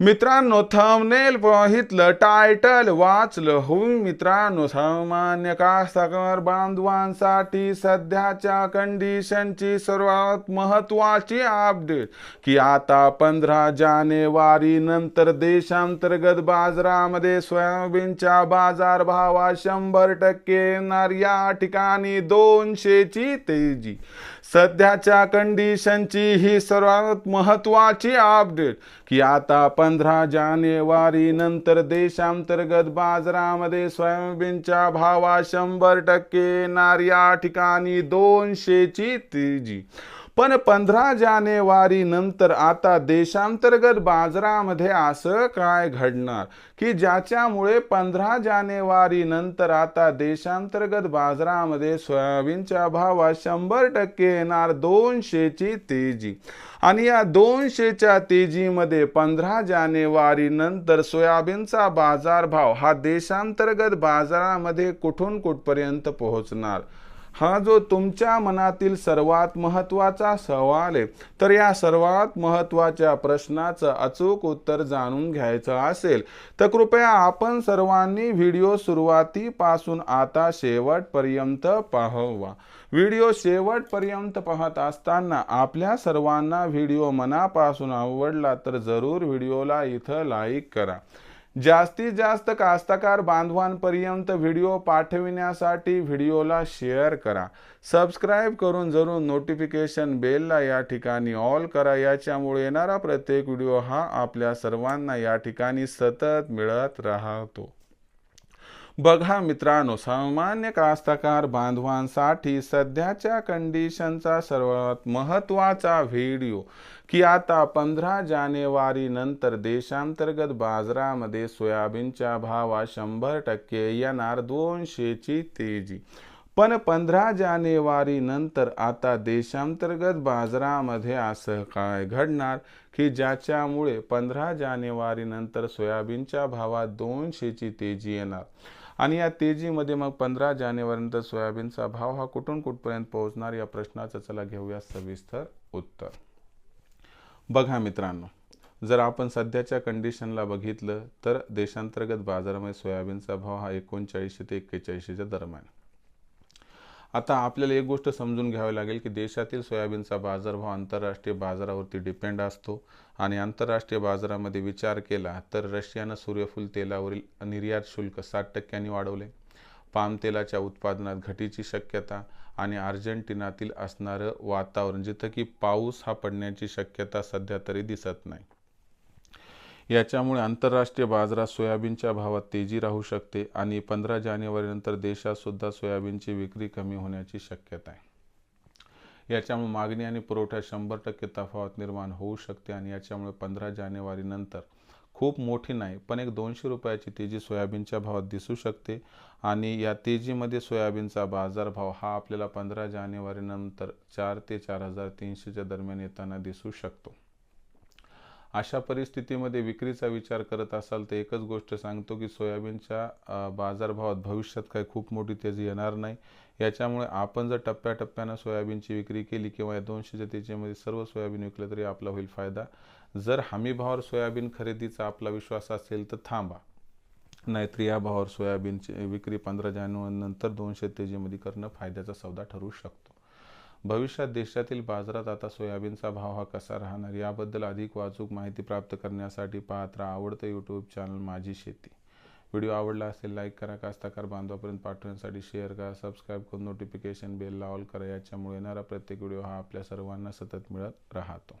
मित्रांनो thumbnail पाहितलं title वाचलं. होऊन मित्रांनो सामान्य कास्तकार बांधवांसाठी सध्याच्या कंडिशनची सर्वात महत्वाची अपडेट की आता पंधरा जानेवारी नंतर देशांतर्गत बाजारामध्ये सोयाबीनच्या बाजारभावात शंभर टक्के येणार या ठिकाणी दोनशेची तेजी. सध्याच्या कंडिशनची ही सर्वात महत्वाची अपडेट की आता पंधरा जानेवारी नंतर देशांतर्गत बाजारामध्ये सोयाबीनच्या भावा शंभर टक्के येणार या ठिकाणी दोनशेची तेजी. पण पंधरा जानेवारी नंतर आता देशांतर्गत बाजारामध्ये असं काय घडणार? की ज्याच्यामुळे पंधरा जानेवारी नंतर आता देशांतर्गत बाजारामध्ये सोयाबीनच्या भावात शंभर टक्के येणार दोनशेची तेजी. आणि या दोनशेच्या तेजीमध्ये पंधरा जानेवारी नंतर सोयाबीनचा बाजारभाव हा देशांतर्गत बाजारामध्ये कुठून कुठपर्यंत पोहोचणार? हा जो तुमच्या मनातील सर्वात महत्त्वाचा सवाल आहे तर या सर्वात महत्त्वाच्या प्रश्नाचं अचूक उत्तर जाणून घ्यायचं असेल तर कृपया आपण सर्वांनी व्हिडिओ सुरुवातीपासून आता शेवटपर्यंत पाहवा. व्हिडिओ शेवटपर्यंत पाहत असताना आपल्या सर्वांना व्हिडिओ मनापासून आवडला तर जरूर व्हिडिओला इथं लाईक करा. जास्तीत जास्त कास्तकार बांधवांपर्यंत व्हिडिओ पाठविण्यासाठी व्हिडिओला शेअर करा. सबस्क्राईब करून जरूर नोटिफिकेशन बेलला या ठिकाणी ऑल करा. याच्यामुळे येणारा प्रत्येक व्हिडिओ हा आपल्या सर्वांना या ठिकाणी सतत मिळत राहतो. बघा मित्रांनो सामान्य कास्तकार बांधवांसाठी सध्याच्या कंडिशनचा सर्वात महत्त्वाचा व्हिडिओ की आता पंधरा जानेवारी नंतर देशांतर्गत बाजारामध्ये सोयाबीनच्या भावा शंभर टक्के येणार दोनशेची तेजी. पण पंधरा जानेवारी नंतर आता देशांतर्गत बाजारामध्ये असं काय घडणार की ज्याच्यामुळे पंधरा जानेवारी नंतर सोयाबीनच्या भावात दोनशेची तेजी येणार? आणि या तेजीमध्ये मग पंधरा जानेवारीनंतर सोयाबीनचा भाव हा कुठून कुठपर्यंत पोहोचणार या प्रश्नाचं चला घेऊया सविस्तर उत्तर. बघा मित्रांनो जर आपण सध्याच्या कंडिशनला बघितलं तर देशांतर्गत बाजारामध्ये सोयाबीनचा भाव हा एकोणचाळीसशे ते एक्केचाळीसशेच्या दरम्यान. आता आपल्याला एक गोष्ट समजून घ्यावी लागेल की देशातील सोयाबीनचा बाजारभाव आंतरराष्ट्रीय बाजारावरती डिपेंड असतो. आणि आंतरराष्ट्रीय बाजारामध्ये विचार केला तर रशियानं सूर्यफूल तेलावरील निर्यात शुल्क साठ टक्क्यांनी वाढवले. पाम तेलाच्या उत्पादनात घटीची शक्यता आणि अर्जेंटिनातील असणारं वातावरण जिथं की पाऊस हा पडण्याची शक्यता सध्या तरी दिसत नाही. याच्यामुळे आंतरराष्ट्रीय बाजारात सोयाबीनच्या भावात तेजी राहू शकते आणि पंधरा जानेवारीनंतर देशात सुद्धा सोयाबीनची विक्री कमी होण्याची शक्यता आहे. याच्यामुळे मागणी आणि पुरवठ्यात शंभर टक्के तफावत निर्माण होऊ शकते आणि याच्यामुळे पंधरा जानेवारीनंतर खूप मोठी नाही पण एक दोनशे रुपयाची तेजी सोयाबीनच्या भावात दिसू शकते आणि या तेजीमध्ये सोयाबीनचा बाजारभाव हा आपल्याला पंधरा जानेवारीनंतर चार ते चार हजार तीनशेच्या दरम्यान येताना दिसू शकतो. अशा परिस्थितीमध्ये विक्रीचा विचार करत असाल तर एकच गोष्ट सांगतो की सोयाबीनच्या बाजारभावात भविष्यात काही खूप मोठी तेजी येणार नाही. याच्यामुळे आपण जर टप्प्याटप्प्यानं सोयाबीनची विक्री केली किंवा या दोनशेच्या तेजीमध्ये सर्व सोयाबीन विकलं तरी आपला होईल फायदा. जर हमीभावावर सोयाबीन खरेदीचा आपला विश्वास असेल तर थांबा. नाहीतर या भावावर सोयाबीनची विक्री पंधरा जानेवारीनंतर दोनशे तेजीमध्ये करणं फायद्याचा सौदा ठरू शकतो. भविष्यात देशातील बाजारात आता सोयाबीनचा भाव हा कसा राहणार? याबद्दल अधिक वाचूक माहिती प्राप्त करण्यासाठी पाहत राहा आवडतं यूट्यूब चॅनल माझी शेती. व्हिडिओ आवडला असेल लाईक करा. कास्ताकार बांधवापर्यंत पाठवण्यासाठी शेअर करा. सबस्क्राईब करून नोटिफिकेशन बेलला ऑल करा. याच्यामुळे येणारा प्रत्येक व्हिडिओ हा आपल्या सर्वांना सतत मिळत राहतो.